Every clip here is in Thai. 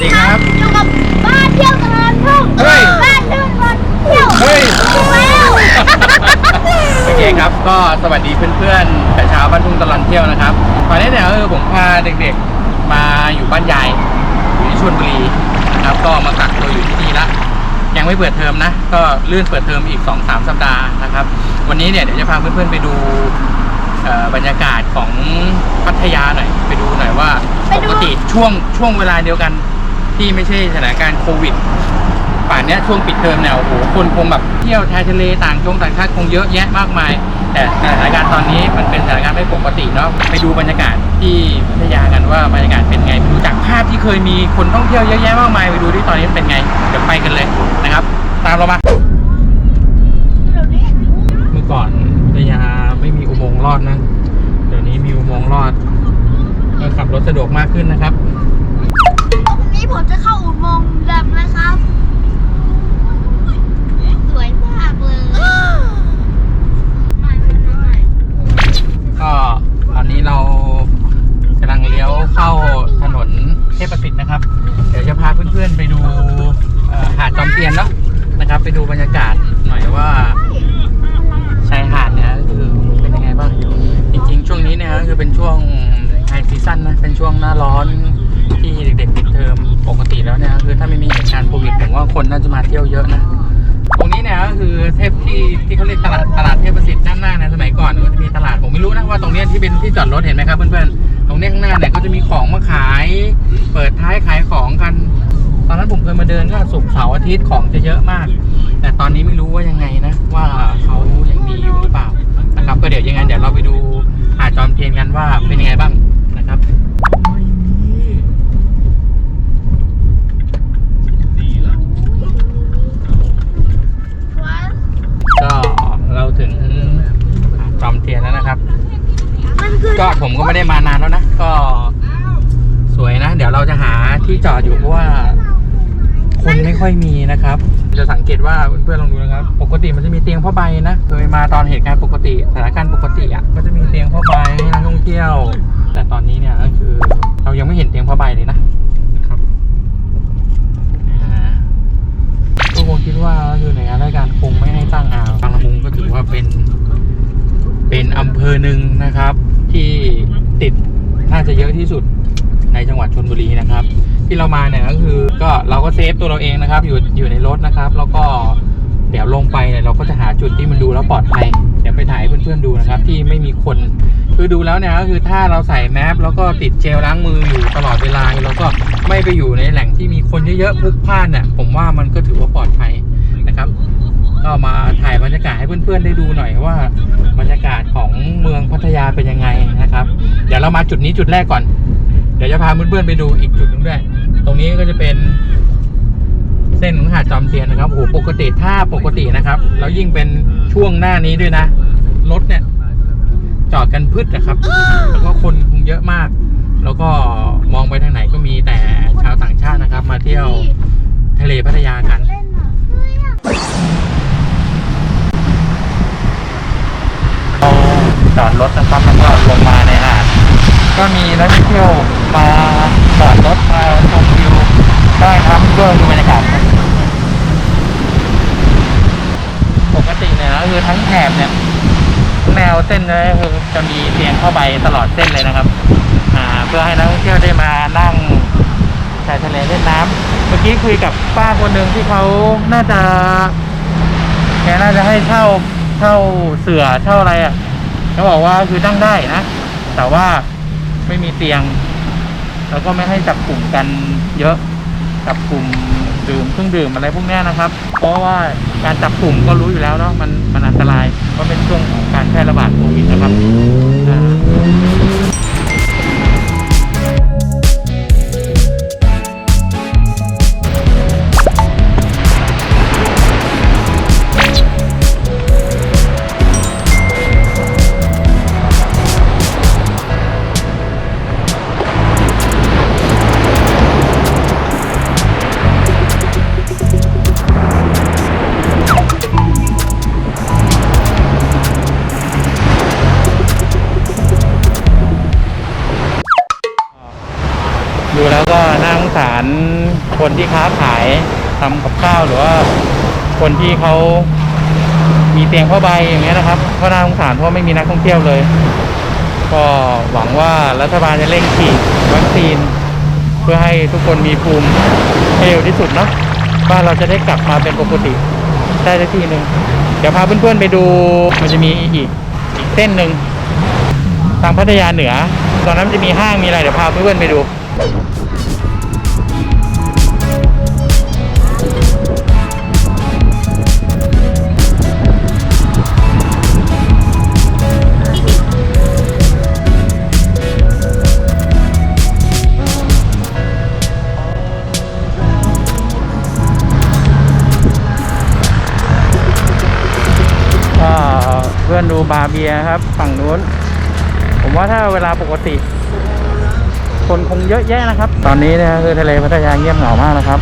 จริงครับ อยู่กับบ้านเที่ยวตลอดทุ่งเฮ้ย บ้านเที่ยวตลอดเที่ยวเฮ้ยถูกแล้วโอเคครับ ก็สวัสดีเพื่อนๆแต่เช้าบ้านทุ่งตลอดเที่ยวนะครับตอนนี้เนี่ยเออผมพาเด็กๆมาอยู่บ้านยายอยู่ที่ชลบุรีนะครับ ก็มากักตัวอยู่ที่นี่ละ ยังไม่เปิดเทอมนะ ก็เลื่อนเปิดเทอมอีก 2-3 สัปดาห์นะครับ วันนี้เนี่ยเดี๋ยวจะพาเพื่อนๆไปดูเอ่อบรรยากาศของพัทยาหน่อย ไปดูหน่อยว่าปกติช่วงช่วงเวลาเดียวกัน ที่ไม่ใช่สถานการณ์โควิดป่านนี้ช่วงปิดเทอมเนี่ยโอ้โหคนคงแบบเที่ยวชายทะเลต่างจงต่างชาติคงเยอะแยะมากมาย แต่สถานการณ์ตอนนี้มันเป็นสถานการณ์ไม่ปกติเนาะไปดูบรรยากาศที่พัทยากันว่าบรรยากาศเป็นไงไปดูจากภาพที่เคยมีคนท่องเที่ยวเยอะแยะมากมายไปดูที่ตอนนี้เป็นไงเดี๋ยวไปกันเลยนะครับ ตามเรามาเมื่อก่อนพัทยาไม่มีอุโมงค์ลอดนะเดี๋ยวนี้มีอุโมงค์ลอดก็ขับรถสะดวกมากขึ้นนะครับ ผมจะเข้าอุโมงค์ดำนะครับ สวยมากเลยไม่ไม่ไม่ไม่ ก็ตอนนี้เรากำลังเลี้ยวเข้าถนนเทพประสิทธิ์นะครับ เดี๋ยวจะพาเพื่อนๆไปดูเอ่อหาดจอมเทียนเนาะนะครับ ไปดูบรรยากาศหน่อยว่าชายหาดเนี่ยก็คือเป็นยังไงบ้าง จริงๆ ช่วงนี้เนี่ยก็คือเป็นช่วงไฮซีซั่นนะ เป็นช่วงหน้าร้อนที่เด็กๆปิดเทอมปกติแล้วเนี่ยคือถ้าไม่มีเหตุการณ์โควิดผมว่าคนน่าจะมาเที่ยวเยอะนะ ตรงนี้เนี่ย ก็คือเทพที่ที่เขาเรียกตลาดตลาดเทพประสิทธิ์ด้านหน้าในสมัยก่อนก็จะมีตลาดผมไม่รู้นะว่าตรงเนี้ยที่เป็นที่จอดรถเห็นไหมครับเพื่อนๆตรงเนี้ยข้างหน้าเนี่ยก็จะมีของมาขาย เปิดท้ายขายของกัน ตอนนั้นผมเคยมาเดินก็ศุกร์เสาร์อาทิตย์ของจะเยอะมาก แต่ตอนนี้ไม่รู้ว่ายังไงนะ ว่าเขายังมีอยู่หรือเปล่านะครับก็เดี๋ยวยังไงเดี๋ยวเราไปดูหาดจอมเทียนกันว่าเป็นยังไงบ้างนะครับ ว้าว ก็เราถึงหาดจอมเทียนแล้วนะครับ มันคือ ก็ผมก็ไม่ได้มานานแล้วนะ ก็สวยนะ เดี๋ยวเราจะหาที่จอดอยู่เพราะว่า คนไม่ค่อยมีนะครับ จะสังเกตว่าเพื่อนๆลองดูนะครับ ปกติมันจะมีเตียงผ้าใบนะ เคยมาตอนเหตุการณ์ปกติสถานการณ์ปกติอะก็จะมีเตียงผ้าใบให้นักท่องเที่ยว แต่ตอนนี้เนี่ยก็คือเรายังไม่เห็นเตียงผ้าใบเลยนะนะครับอ่าก็คงคิดว่าอยู่ในรายการคงไม่ให้ตั้งอ่าวบางละมุงก็ถือว่าเป็น เป็นอำเภอหนึ่งนะครับ ที่ติดน่าจะเยอะที่สุดในจังหวัดชนบุรีนะครับ ที่เรามาเนี่ยก็คือก็เราก็เซฟตัวเราเองนะครับ อยู่อยู่ในรถนะครับ แล้วก็เดี๋ยวลงไปเนี่ยเราก็จะหาจุดที่มันดูแล้วปลอดภัยเดี๋ยวไปถ่ายเพื่อนๆดูนะครับ ที่ไม่มีคนคือดูแล้วเนี่ยก็คือถ้าเราใส่แมสแล้วก็ติดเจลล้างมืออยู่ตลอดเวลาแล้วก็ไม่ไปอยู่ในแหล่งที่มีคนเยอะๆพลุกพล่านเนี่ยผมว่ามันก็ถือว่าปลอดภัยนะครับ ก็มาถ่ายบรรยากาศให้เพื่อนๆได้ดูหน่อยว่า บรรยากาศของเมืองพัทยาเป็นยังไงนะครับ เดี๋ยวเรามาจุดนี้จุดแรกก่อน เดี๋ยวจะพาเพื่อนๆไปดูอีกจุดหนึ่งด้วย ตรงนี้ก็จะเป็นเส้นของหาดจอมเทียนนะครับโอ้โหปกติถ้าปกตินะครับแล้วยิ่งเป็นช่วงหน้านี้ด้วยนะรถเนี่ย จอดกันพืชนะครับ แล้วก็คนคงเยอะมาก แล้วก็มองไปทางไหนก็มีแต่ชาวต่างชาตินะครับ มาเที่ยวทะเลพัทยากันเราจอดรถนะครับแล้วก็ลงมาในหาด ก็มีนักท่องเที่ยวมาจอดรถมาชมวิวได้ครับเพื่อดูบรรยากาศปกติเนี่ยก็คือทั้งแถบเนี่ยแนวเส้นเลยก็คือจะมีเตียงเข้าไปตลอดเส้นเลยนะครับ อ่า เพื่อให้นักท่องเที่ยวได้มานั่งชายทะเลเล่นน้ำเมื่อกี้คุยกับป้าคนหนึ่งที่เขาน่าจะแกน่าจะให้เช่าเช่าเสือเช่าอะไรอะเขาบอกว่าคือนั่งได้นะ แต่ว่า ไม่มีเตียง แล้วก็ไม่ให้จับกลุ่มกันเยอะจับกลุ่มดื่มเครื่องดื่มอะไรพวกนี้นะครับ เพราะว่าการจับกลุ่มก็รู้อยู่แล้วเนาะมันมันอันตรายเพราะเป็นช่วงของการแพร่ระบาดโควิดนะครับ คนที่เขามีเตียงผ้าใบอย่างเงี้ยนะครับก็น่าสงสารเพราะไม่มีนักท่องเที่ยวเลย ก็หวังว่ารัฐบาลจะเร่งฉีดวัคซีน เพื่อให้ทุกคนมีภูมิให้เร็วที่สุดเนาะบ้านเราจะได้กลับมาเป็นปกติได้สักทีหนึ่งเดี๋ยวพาเพื่อนๆไปดูมันจะมีอีกอีกเส้นหนึ่งทางพัทยาเหนือ ตอนนั้นจะมีห้างมีอะไรเดี๋ยวพาเพื่อนๆไปดู บาร์เบียครับ ฝั่งนู้น ผมว่าถ้าเวลาปกติ คนคงเยอะแยะนะครับ ตอนนี้นะคือทะเลพัทยาเงียบเหงามากนะครับ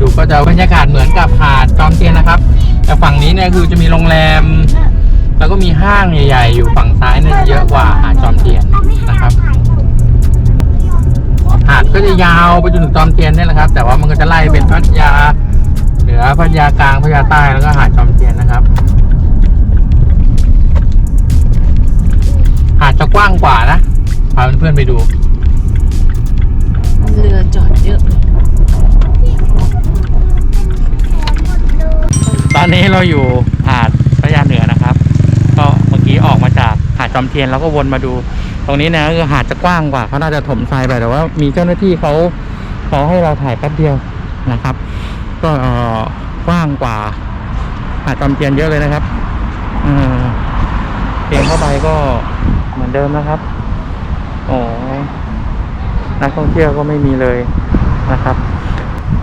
ดูก็จะบรรยากาศเหมือนกับหาดจอมเทียนนะครับ แต่ฝั่งนี้เนี่ยคือจะมีโรงแรม แล้วก็มีห้างใหญ่ๆ อยู่ฝั่งซ้ายเนี่ยเยอะกว่าหาดจอมเทียนนะครับ หาดก็จะยาวไปจนถึงจอมเทียนนี่แหละครับ แต่ว่ามันก็จะไล่เป็นพัทยาเหนือพัทยากลางพัทยาใต้แล้วก็หาดจอมเทียนนะครับ หาดจะกว้างกว่านะพาเพื่อนๆไปดู เรือจอดเยอะ อนนี้เราอยู่หาดพัทยาเหนือนะครับ ก็เมื่อกี้ออกมาจากหาดจอมเทียนแล้วก็วนมาดู ตรงนี้นะคือหาดจะกว้างกว่าเขาน่าจะถมทรายไปแต่ว่ามีเจ้าหน้าที่เขาเขาให้เราถ่ายแป๊บเดียวนะครับ ก็เออกว้างกว่าหาดจอมเทียนเยอะเลยนะครับเออเตียงเข้าไปก็เหมือนเดิมนะครับโอ้นักท่องเที่ยวก็ไม่มีเลยนะครับ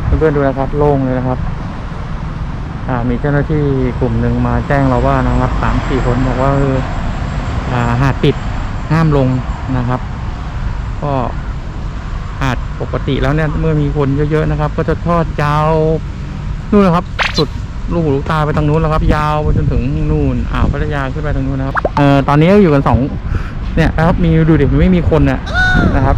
เพื่อนๆดูนะครับ โล่งเลยนะครับ มีเจ้าหน้าที่กลุ่มหนึ่งมาแจ้งเราว่านะครับสามสี่คนบอกว่าเออหาดปิดห้ามลงนะครับ ก็หาดปกติแล้วเนี่ยเมื่อมีคนเยอะๆนะครับ ก็จะทอดยาวนู่นนะครับ สุดลูกหูลูกตาไปทางนู้นแล้วครับ ยาวไปจนถึงนู่นอ่าวพัทยาขึ้นไปทางนู้นนะครับเออตอนนี้อยู่กันสองเนี่ยนะครับมีดูดิไม่มีคนน่ะนะครับ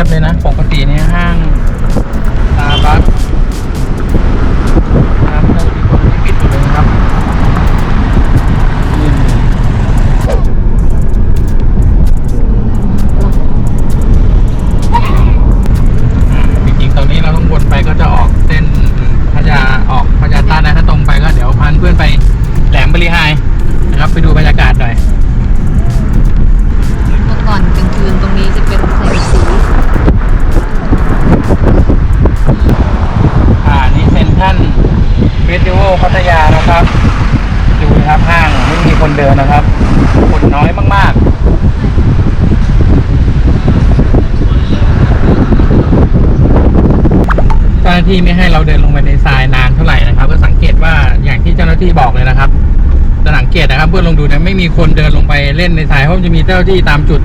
ยบเลยนะ ปกติเนี่ยห้างตาบัส ครับ คนน้อยมากๆ เจ้าหน้าที่ไม่ให้เราเดินลงไปในทรายนานเท่าไหร่นะครับ ก็สังเกตว่าอย่างที่เจ้าหน้าที่บอกเลยนะครับจะสังเกตนะครับ เพื่อลงดูนะไม่มีคนเดินลงไปเล่นในทรายเพราะจะมีเจ้าหน้าที่ตามจุด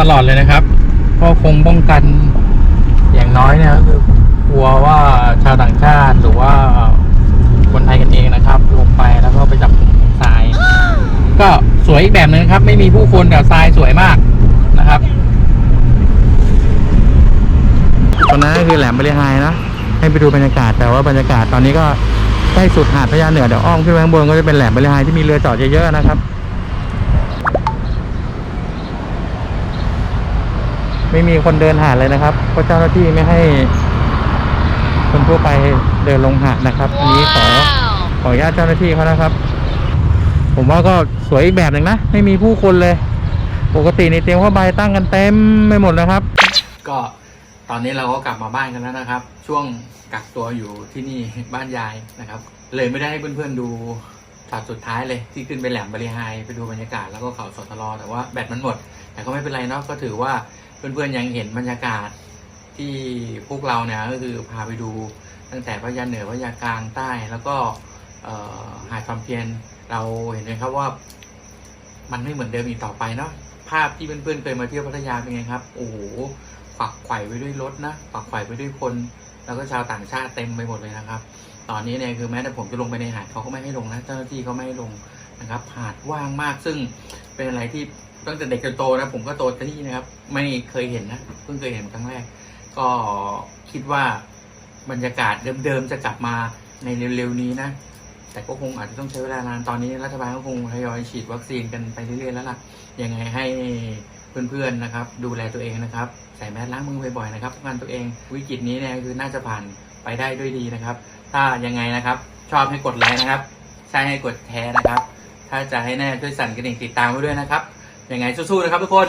ตลอดเลยนะครับ ก็คงป้องกันอย่างน้อยนะครับกลัวว่า วยอีกแบบหนึงนะครับ ไม่มีผู้คนแต่ทรายสวยมากนะครับตรงนั้นก็คือแหลมบริหายนะให้ไปดูบรรยากาศแต่ว่าบรรยากาศตอนนี้ก็ใกล้สุดหาดพญาเหนือเดี๋ยวอ้อมขึ้นไปข้างบนก็จะเป็นแหลมบริหายที่มีเรือจอดเยอะๆนะครับ ไม่มีคนเดินหาดเลยนะครับเพราะเจ้าหน้าที่ไม่ให้ คนทั่วไปเดินลงหาดนะครับ อันนี้ขอขออนุญาตเจ้าหน้าที่เขานะครับ ผมว่าก็สวยอีกแบบหนึ่งนะ ไม่มีผู้คนเลย ปกติในเตียงผ้าใบตั้งกันเต็มไม่หมดนะครับ ก็ตอนนี้เราก็กลับมาบ้านกันแล้วนะครับ ช่วงกักตัวอยู่ที่นี่บ้านยายนะครับ เลยไม่ได้ให้เพื่อนๆดูช็อตสุดท้ายเลยที่ขึ้นไปแหลมบริหายไปดูบรรยากาศแล้วก็เขาสตลอแต่ว่าแบตมันหมด แต่ก็ไม่เป็นไรเนาะก็ถือว่าเพื่อนๆยังเห็นบรรยากาศที่พวกเราเนี่ยก็คือพาไปดูตั้งแต่พระยาเหนือพระยากลางใต้แล้วก็หาดความเพียร เราเห็นไหมครับว่า มันไม่เหมือนเดิมอีกต่อไปเนาะภาพที่เพื่อนๆเคยมาเที่ยวพัทยาเป็นไงครับ โอ้โหฝักไขว่ไปด้วยรถนะฝักไขว่ไปด้วยคน แล้วก็ชาวต่างชาติเต็มไปหมดเลยนะครับ ตอนนี้เนี่ยคือแม้แต่ผมจะลงไปในหาดเขาก็ไม่ให้ลงนะเจ้าหน้าที่เขาไม่ให้ลงนะครับหาดว่างมากซึ่งเป็นอะไรที่ตั้งแต่เด็กจนโตนะผมก็โตที่นี่นะครับ ไม่เคยเห็นนะเพิ่งเคยเห็นครั้งแรก ก็คิดว่าบรรยากาศเดิมๆจะกลับมาในเร็วๆนี้นะ แต่ก็คงอาจจะต้องใช้เวลานานตอนนี้รัฐบาลก็คงทยอยฉีดวัคซีนกันไปเรื่อยๆแล้วล่ะยังไงให้เพื่อนๆนะครับ ดูแลตัวเองนะครับ ใส่แมสล้างมือบ่อยๆนะครับป้องกันตัวเองวิกฤตนี้เนี่ยคือน่าจะผ่านไปได้ด้วยดีนะครับ ถ้ายังไงนะครับ ชอบให้กดไลค์นะครับใช่ให้กดแชร์นะครับ ถ้าจะให้แน่ช่วยสั่นกระดิ่งติดตามไว้ด้วยนะครับยังไงสู้ๆนะครับทุกคน